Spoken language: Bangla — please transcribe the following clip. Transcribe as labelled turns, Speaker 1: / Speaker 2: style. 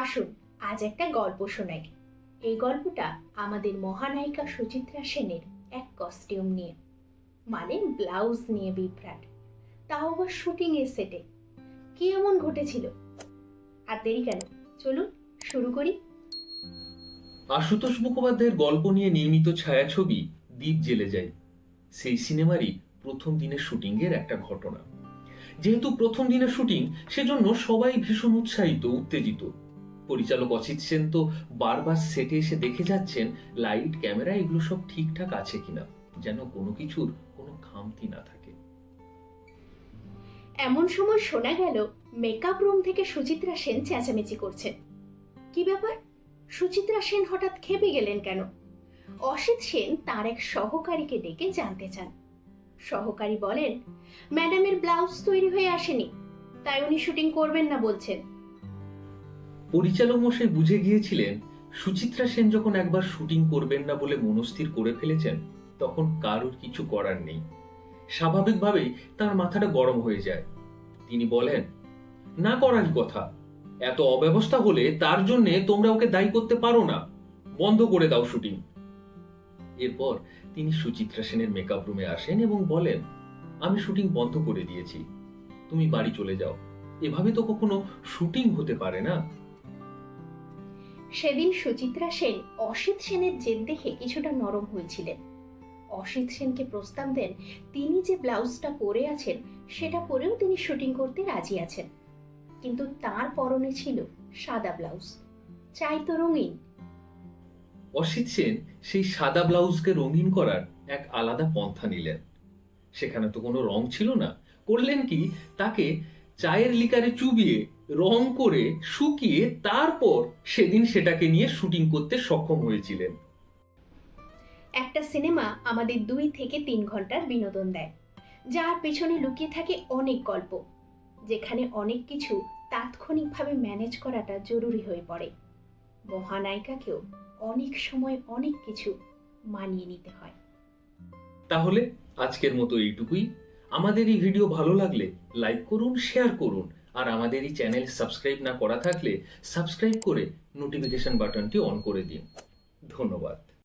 Speaker 1: আসুন, আজ একটা গল্প শোনাই। এই গল্পটা আমাদের মহানায়িকা সুচিত্রা সেনের এক কস্টিউম নিয়ে। মানে ব্লাউজ নিয়ে বিভ্রাট। তাও আবার শুটিং এর সেটে কি এমন ঘটেছিল? আর দেরি কেন? চলুন, শুরু করি।
Speaker 2: আশুতোষ মুখোপাধ্যায়ের গল্প নিয়ে নির্মিত ছায়াছবি দ্বীপ জেলে যায়। সেই সিনেমারই প্রথম দিনের শুটিংয়ের একটা ঘটনা। যেহেতু প্রথম দিনের শুটিং সেজন্য সবাই ভীষণ উৎসাহিত, উত্তেজিত। পরিচালক অচিত সেন তো বারবার সেটে এসে দেখে যাচ্ছেন লাইট ক্যামেরা এগুলো সব ঠিকঠাক আছে কিনা, যেন কোনো কিছুর কোনো খামতি না থাকে।
Speaker 1: এমন সময় শোনা গেল মেকআপ রুম থেকে সুচিত্রা সেন চেঁচামেচি করছেন কি ব্যাপার? সুচিত্রা সেন হঠাৎ খেপে গেলেন কেন? অসিত সেন তার এক সহকারীকে ডেকে জানতে চান। সহকারী বলেন, ম্যাডামের ব্লাউজ তৈরি হয়ে আসেনি, তাই উনি শুটিং করবেন না, বলছেন।
Speaker 2: পরিচালক মশাই বুঝে গিয়েছিলেন, সুচিত্রা সেন যখন একবার শুটিং করবেন না বলে মনস্থির করে ফেলেছেন, তখন কারোর কিছু করার নেই। স্বাভাবিকভাবেই তার মাথাটা গরম হয়ে যায়। তিনি বলেন, না করার কথা। এত অব্যবস্থা হলে তার জন্য তোমরা ওকে দায়ী করতে পারো না। বন্ধ করে দাও শুটিং। এরপর তিনি সুচিত্রা সেনের মেকআপ রুমে আসেন এবং বলেন, আমি শুটিং বন্ধ করে দিয়েছি। তুমি বাড়ি চলে যাও। এভাবে তো কখনো শুটিং হতে পারে না?
Speaker 1: সেদিন সুচিত্রা সেন, অসিত সেনের জেদ দেখে কিছুটা নরম হয়েছিলেন। অসিত সেনকে প্রস্তাব দেন, তিনি যে ব্লাউজটা পরে আছেন, সেটা পরেও তিনি শুটিং করতে রাজি আছেন। কিন্তু তার পরনে ছিল সাদা ব্লাউজ। চাই তো রঙিন।
Speaker 2: অসিত সেন সেই সাদা ব্লাউজকে রঙিন করার এক আলাদা পন্থা নিলেন। সেখানে তো কোনো রং ছিল না। করলেন কি, তাকে চায়ের লিকারে চুবিয়ে রং করে শুকিয়ে তারপর সেদিন সেটাকে নিয়ে শুটিং করতে সক্ষম হয়েছিলেন।
Speaker 1: একটা সিনেমা আমাদের দুই থেকে তিন ঘণ্টার বিনোদন দেয় যার পেছনে লুকিয়ে থাকে অনেক গল্প যেখানে অনেক কিছু তাৎক্ষণিকভাবে ম্যানেজ করাটা জরুরি হয়ে পড়ে। মহানায়িকাকেও অনেক সময় অনেক কিছু মানিয়ে নিতে হয়।
Speaker 2: তাহলে আজকের মতো এইটুকুই। আমাদের এই ভিডিও ভালো লাগলে লাইক করুন শেয়ার করুন। আর আমাদের এই চ্যানেল সাবস্ক্রাইব না করা থাকলে সাবস্ক্রাইব করে নোটিফিকেশন বাটনটি অন করে দিন। ধন্যবাদ।